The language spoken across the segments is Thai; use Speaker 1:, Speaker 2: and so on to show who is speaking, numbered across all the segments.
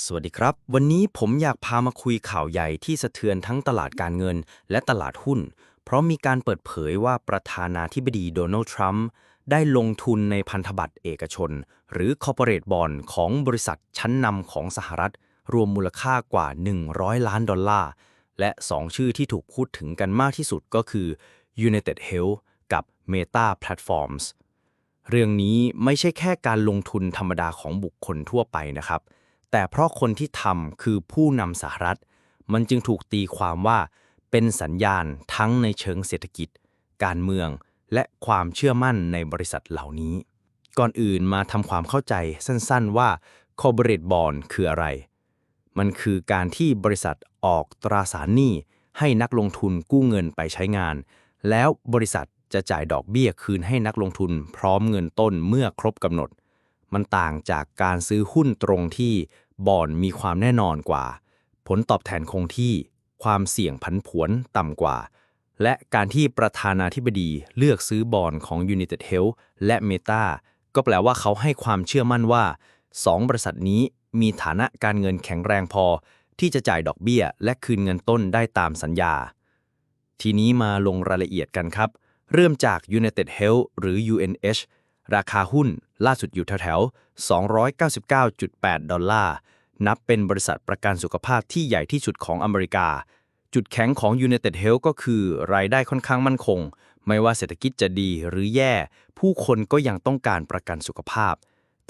Speaker 1: สวัสดีครับ วันนี้ผมอยากพามาคุยข่าวใหญ่ที่สะเทือนทั้งตลาดการเงินและตลาดหุ้น เพราะมีการเปิดเผยว่าประธานาธิบดีโดนัลด์ทรัมป์ได้ลงทุนในพันธบัตรเอกชน หรือ corporate bond ของบริษัทชั้นนำของสหรัฐ รวมมูลค่ากว่า 100 ล้านดอลลาร์ และ 2 ชื่อที่ถูกพูดถึงกันมากที่สุดก็คือ United Health กับ Meta Platforms เรื่องนี้ไม่ใช่แค่การลงทุนธรรมดาของบุคคลทั่วไปนะครับ แต่เพราะคนที่ทำคือผู้นำสหรัฐ มันจึงถูกตีความว่าเป็นสัญญาณทั้งในเชิงเศรษฐกิจ การเมือง และความเชื่อมั่นในบริษัทเหล่านี้ ก่อนอื่นมาทำความเข้าใจสั้นๆว่า corporate bond คืออะไร มันคือการที่บริษัทออกตราสารหนี้ให้นักลงทุนกู้เงินไปใช้งาน แล้วบริษัทจะจ่ายดอกเบี้ยคืนให้นักลงทุนพร้อมเงินต้นเมื่อครบกำหนด มันต่างจากการซื้อหุ้นตรงที่ บอนมีความแน่นอนกว่า ผลตอบแทนคงที่ ความเสี่ยงผันผวนต่ำกว่า และการที่ประธานาธิบดีเลือกซื้อบอนของ United Health และ Meta ก็แปลว่าเขาให้ความเชื่อมั่นว่า 2 บริษัทนี้มีฐานะการเงินแข็งแรงพอ ที่จะจ่ายดอกเบี้ย และคืนเงินต้นได้ตามสัญญา ทีนี้มาลงรายละเอียดกันครับ เริ่มจาก United Health หรือ UNH ราคาหุ้นล่าสุดอยู่แถวๆ 299.8 ดอลลาร์ นับเป็นบริษัทประกันสุขภาพที่ใหญ่ที่สุดของอเมริกา จุดแข็งของ United Health ก็คือ รายได้ค่อนข้างมั่นคง ไม่ว่าเศรษฐกิจจะดีหรือแย่ ผู้คนก็ยังต้องการประกันสุขภาพ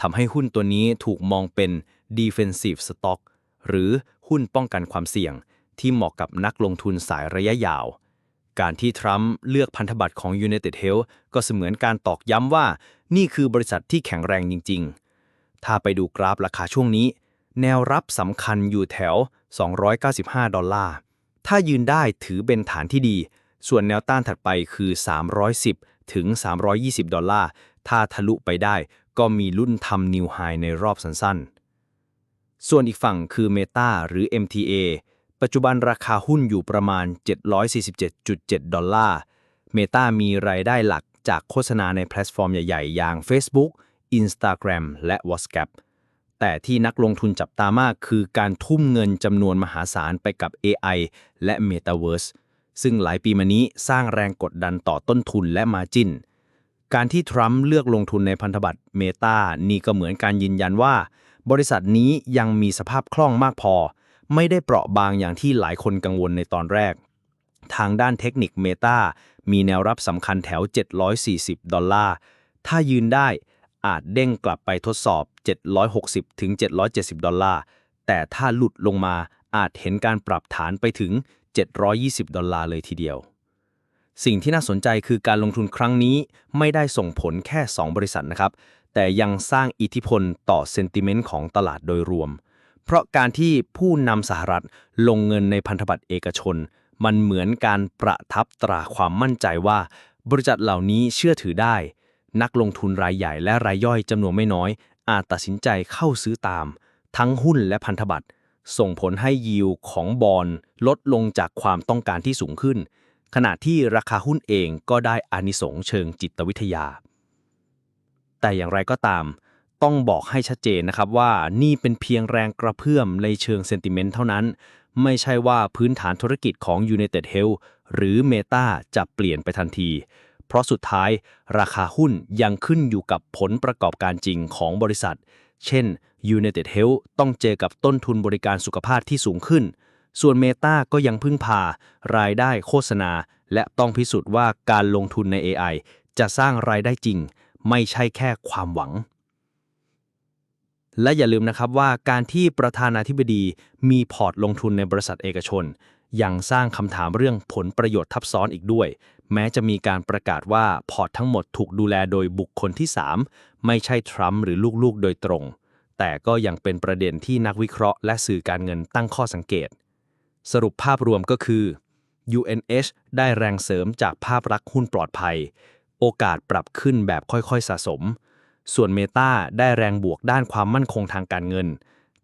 Speaker 1: ทำให้หุ้นตัวนี้ถูกมองเป็น defensive stock หรือหุ้นป้องกันความเสี่ยง ที่เหมาะกับนักลงทุนสายระยะยาวการที่ทรัมป์เลือกพันธบัตรของ United Health ก็เสมือนการตอกย้ำว่า นี่คือบริษัทที่แข็งแรงจริง ๆ ถ้าไปดูกราฟราคาช่วงนี้ แนวรับสำคัญอยู่แถว 295 ดอลลาร์ ถ้ายืนได้ถือเป็นฐานที่ดี ส่วนแนวต้านถัดไปคือ 310 ถึง 320 ดอลลาร์ ถ้าทะลุไปได้ก็มีรุ่นทำนิวไฮในรอบสั้นๆ ส่วนอีกฝั่งคือ Meta หรือ MTA ปัจจุบันราคาหุ้นอยู่ประมาณ 747.7 ดอลลาร์ Meta มีรายได้หลัก จากโฆษณาในแพลตฟอร์มใหญ่ๆ อย่าง Facebook Instagram และ WhatsApp แต่ที่นักลงทุนจับตามากคือการทุ่มเงินจำนวนมหาศาลไปกับ AI และ Metaverse ซึ่งหลายปีมานี้สร้างแรงกดดันต่อต้นทุนและมาจินการที่ทรัมป์เลือกลงทุนในพันธบัตรเมตานี่ก็เหมือนการยืนยันว่า บริษัทนี้ยังมีสภาพคล่องมากพอ ไม่ได้เปราะบางอย่างที่หลายคนกังวลในตอนแรก ทางด้านเทคนิคเมตามีแนวรับสำคัญแถว 740 ดอลลาร์ ถ้ายืนได้อาจเด้งกลับไปทดสอบ 760 ถึง 770 ดอลลาร์ แต่ถ้าหลุดลงมาอาจเห็นการปรับฐานไปถึง 720 ดอลลาร์เลยทีเดียว สิ่งที่น่าสนใจคือการลงทุนครั้งนี้ไม่ได้ส่งผลแค่ 2 บริษัทนะครับ แต่ยังสร้างอิทธิพลต่อเซนติเมนต์ของตลาดโดยรวม เพราะการที่ผู้นำสหรัฐลงเงินในพันธบัตรเอกชน มันเหมือนการประทับตราความมั่นใจว่า บริษัทเหล่านี้เชื่อถือได้ นักลงทุนรายใหญ่และรายย่อยจำนวนไม่น้อย อาจตัดสินใจเข้าซื้อตาม ทั้งหุ้นและพันธบัตรส่งผลให้ยิวของบอลลดลงจากความต้องการที่สูงขึ้น ขณะที่ราคาหุ้นเองก็ได้อานิสงส์เชิงจิตวิทยา แต่อย่างไรก็ตาม ต้องบอกให้ชัดเจนนะครับว่านี่เป็นเพียงแรงกระเพื่อมในเชิงเซนติเมนต์เท่านั้น ไม่ใช่ว่าพื้นฐานธุรกิจของ United Health หรือ Meta จะเปลี่ยนไปทันที เพราะสุดท้ายราคาหุ้นยังขึ้นอยู่กับผลประกอบการจริงของบริษัท เช่น United Health ต้องเจอกับต้นทุนบริการสุขภาพที่สูงขึ้น ส่วน Meta ก็ยังพึ่งพา รายได้โฆษณา และต้องพิสูจน์ว่าการลงทุนใน AI จะสร้างรายได้จริง ไม่ใช่แค่ความหวัง และอย่าลืมนะครับว่าการที่ประธานาธิบดีมีพอร์ตลงทุนในบริษัทเอกชน ยังสร้างคำถามเรื่องผลประโยชน์ทับซ้อนอีกด้วย แม้จะมีการประกาศว่าพอร์ตทั้งหมดถูกดูแลโดยบุคคลที่ 3 ไม่ใช่ทรัมป์หรือลูกๆ โดยตรง แต่ก็ยังเป็นประเด็นที่นักวิเคราะห์และสื่อการเงินตั้งข้อสังเกต สรุปภาพรวมก็คือ UNH ได้แรงเสริมจากภาพลักษณ์หุ้นปลอดภัย โอกาสปรับขึ้นแบบค่อยๆสะสม ส่วน Meta ได้แรงบวกด้านความมั่นคงทางการเงิน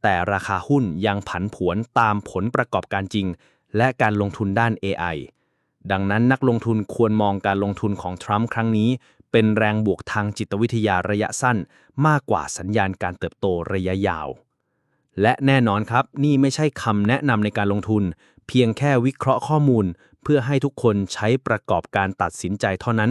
Speaker 1: แต่ราคาหุ้นยังผันผวนตามผลประกอบการจริง และการลงทุนด้าน AI ดังนั้นนักลงทุนควรมองการลงทุนของทรัมป์ครั้งนี้ เป็นแรงบวกทางจิตวิทยาระยะสั้น มากกว่าสัญญาณการเติบโตระยะยาว
Speaker 2: และแน่นอนครับ นี่ไม่ใช่คำแนะนำในการลงทุน เพียงแค่วิเคราะห์ข้อมูล เพื่อให้ทุกคนใช้ประกอบการตัดสินใจเท่านั้น